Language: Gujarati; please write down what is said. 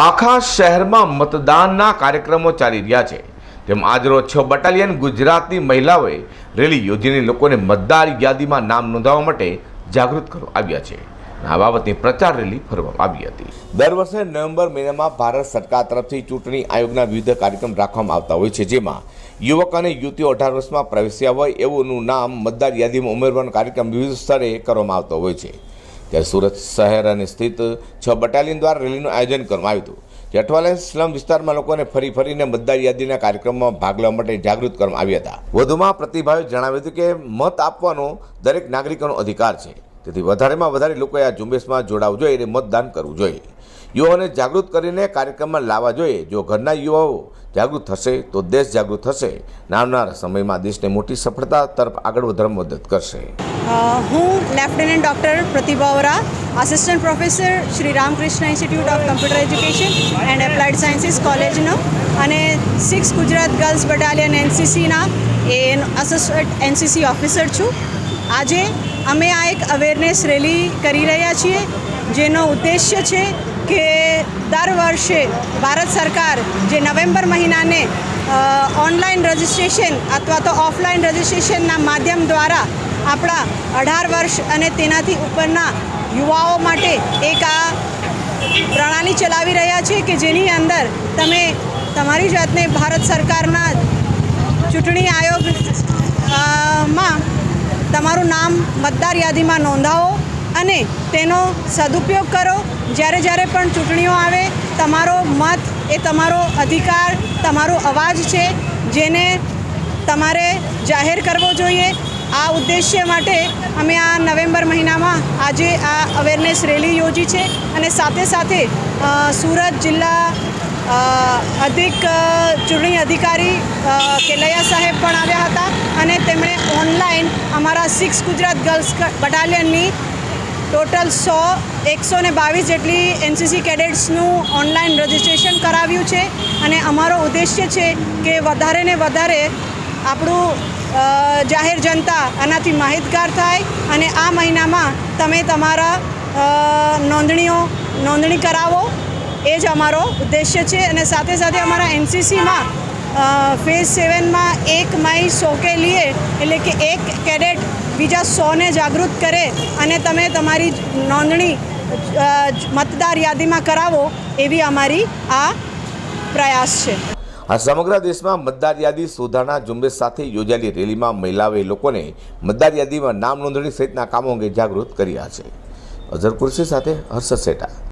આખા શહેરમાં મતદાનના કાર્યક્રમો ચાલી રહ્યા છે. તેમ આજરોજ છ બટાલિયન ગુજરાતની મહિલાઓએ રેલી યોજીને લોકોને મતદાર યાદીમાં નામ નોંધાવવા માટે જાગૃત કરવા આવ્યા છે. આ બાબતની પ્રચાર રેલી ફરવામાં આવી હતી. દર વર્ષે નવેમ્બર મહિનામાં ભારત સરકાર તરફથી ચૂંટણી આયોગના વિવિધ કાર્યક્રમ રાખવામાં આવતા હોય છે, જેમાં યુવક અને યુવતીઓ અઢાર વર્ષમાં પ્રવેશ્યા હોય એવુંનું નામ મતદાર યાદીમાં ઉમેરવાનો કાર્યક્રમ વિવિધ સ્તરે કરવામાં આવતો હોય છે. ત્યારે સુરત શહેર અને સ્થિત છ બટાલિયન દ્વારા રેલીનું આયોજન કરવામાં આવ્યું હતું. જે અઠવાડિયા સ્લમ વિસ્તારમાં લોકોને ફરી ફરીને મતદાર યાદીના કાર્યક્રમમાં ભાગ લેવા માટે જાગૃત કરવામાં આવ્યા હતા. વધુમાં પ્રતિભાવે જણાવ્યું હતું કે મત આપવાનો દરેક નાગરિકોનો અધિકાર છે. તેથી વધારેમાં વધારે લોકોએ આ ઝુંબેશમાં જોડાવવું જોઈએ અને મતદાન કરવું જોઈએ. યુવાઓને જાગૃત કરીને કાર્યક્રમમાં લાવવા જોઈએ. જો ઘરના યુવાઓ જાગૃત થશે તો દેશ જાગૃત થશે. આવનારા સમયમાં દેશને મોટી સફળતા તરફ આગળ વધવા મદદ કરશે. હું lieutenant doctor Pratibha Vara assistant professor Shri Ramakrishna institute of computer education and applied sciences કોલેજનો અને સિક્સ ગુજરાત ગર્લ્સ બટાલિયન એનસીસીના એ અસિસ્ટન્ટ એનસીસી ઓફિસર છું. આજે અમે આ એક અવેરનેસ રેલી કરી રહ્યા છીએ, જેનો ઉદ્દેશ્ય છે કે દર વર્ષે ભારત સરકાર જે નવેમ્બર મહિનાને ઓનલાઈન રજિસ્ટ્રેશન અથવા તો ઓફલાઈન રજિસ્ટ્રેશનના માધ્યમ દ્વારા આપણા અઢાર વર્ષ અને તેનાથી ઉપરના યુવાઓ માટે એક આ પ્રણાલી ચલાવી રહ્યા છે કે જેની અંદર તમે તમારી જાતને ભારત સરકારના ચૂંટણી આયોગમાં તમારું નામ, મતદાર યાદીમાં નોંધાવો અને તેનો સદુપયોગ કરો. જ્યારે જ્યારે પણ ચૂંટણીઓ આવે, તમારો મત એ તમારો અધિકાર, તમારો અવાજ છે, જેને તમારે જાહેર કરવો જોઈએ. આ ઉદ્દેશ્ય માટે અમે આ નવેમ્બર મહિનામાં આજે આ અવેરનેસ રેલી યોજી છે અને સાથે સાથે સુરત જિલ્લા અધિક ચૂંટણી અધિકારી કેલૈયા સાહેબ પણ આવ્યા હતા અને તેમણે ઓનલાઈન અમારા સિક્સ ગુજરાત ગર્લ્સ બટાલિયનની ટોટલ સો, એકસો ને બાવીસ જેટલી એનસીસી કેડેટ્સનું ઓનલાઈન રજિસ્ટ્રેશન કરાવ્યું છે. અને અમારો ઉદ્દેશ્ય છે કે વધારે ને વધારે આપણું જાહેર જનતા આનાથી માહિતગાર થાય અને આ મહિનામાં તમે તમારા નોંધણીઓ, નોંધણી કરાવો. એ જ અમારો ઉદ્દેશ્ય છે અને સાથે સાથે અમારા એનસીસીમાં ફેઝ સેવનમાં એક માઈ સોકે લીએ એટલે કે એક કેડેટ બીજા સોને જાગૃત કરે અને તમે તમારી નોંધણી મતદાર યાદીમાં કરાવો એવી અમારી આ પ્રયાસ છે. આ સમગ્ર દેશમાં મતદાર યાદી સુધારણા ઝુંબેશ સાથે યોજાયેલી રેલીમાં મહિલાઓએ લોકોને મતદાર યાદીમાં નામ નોંધણી સહિતના કામો અંગે જાગૃત કર્યા છે. અઝર કુર્સી સાથે હર્ષદ સેટા.